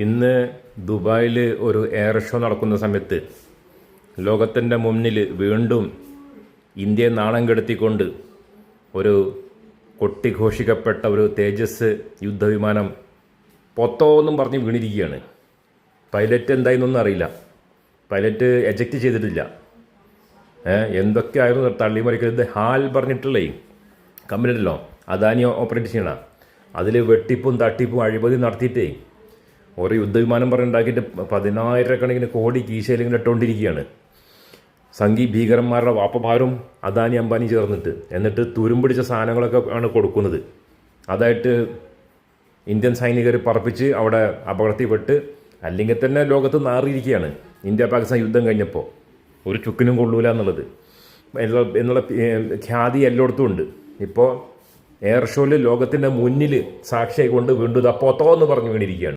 ഇന്ന് ദുബായിൽ ഒരു എയർ ഷോ നടക്കുന്ന സമയത്ത് ലോകത്തിന്റെ മുന്നിൽ വീണ്ടും ഇന്ത്യയെ നാണം കെടുത്തിക്കൊണ്ട് ഒരു കൊട്ടിഘോഷിക്കപ്പെട്ട ഒരു തേജസ് യുദ്ധവിമാനം പൊത്തോ എന്നും പറഞ്ഞ് വീണിരിക്കുകയാണ്. പൈലറ്റ് എന്തായെന്നൊന്നും അറിയില്ല. പൈലറ്റ് എജക്റ്റ് ചെയ്തിട്ടില്ല. എന്തൊക്കെയായിരുന്നു തള്ളിമറിക്കരുത് ഹാൽ പറഞ്ഞിട്ടുള്ളേ കമ്പനിയിലോ അദാനി ഓപ്പറേറ്റ് ചെയ്യണ. അതിൽ വെട്ടിപ്പും തട്ടിപ്പും അഴിമതി നടത്തിയിട്ടേ ഒരു യുദ്ധവിമാനം പറഞ്ഞുണ്ടാക്കിയിട്ട് പതിനായിരക്കണക്കിന് കോടി കീശയിൽ ഇങ്ങനെ ഇട്ടുകൊണ്ടിരിക്കുകയാണ് സംഘി ഭീകരന്മാരുടെ വാപ്പമാരും അദാനി അംബാനി ചേർന്നിട്ട്. എന്നിട്ട് തുരുമ്പിടിച്ച സാധനങ്ങളൊക്കെ ആണ് കൊടുക്കുന്നത്. അതായിട്ട് ഇന്ത്യൻ സൈനികർ പറപ്പിച്ച് അവിടെ അപകടത്തിൽപ്പെട്ട് അല്ലെങ്കിൽ തന്നെ ലോകത്ത് നാറിയിരിക്കുകയാണ്. ഇന്ത്യ പാകിസ്ഥാൻ യുദ്ധം കഴിഞ്ഞപ്പോൾ ഒരു ചുക്കിനും കൊള്ളൂല എന്നുള്ളത്. എന്നുള്ള ഖ്യാതി എല്ലായിടത്തും ഉണ്ട്. ഇപ്പോൾ എയർ ഷോയിൽ ലോകത്തിന്റെ മുന്നിൽ സാക്ഷിയായി കൊണ്ട് വീണ്ടും ഇത് അപ്പോത്തോ എന്ന് പറഞ്ഞു വീണിരിക്കുകയാണ്.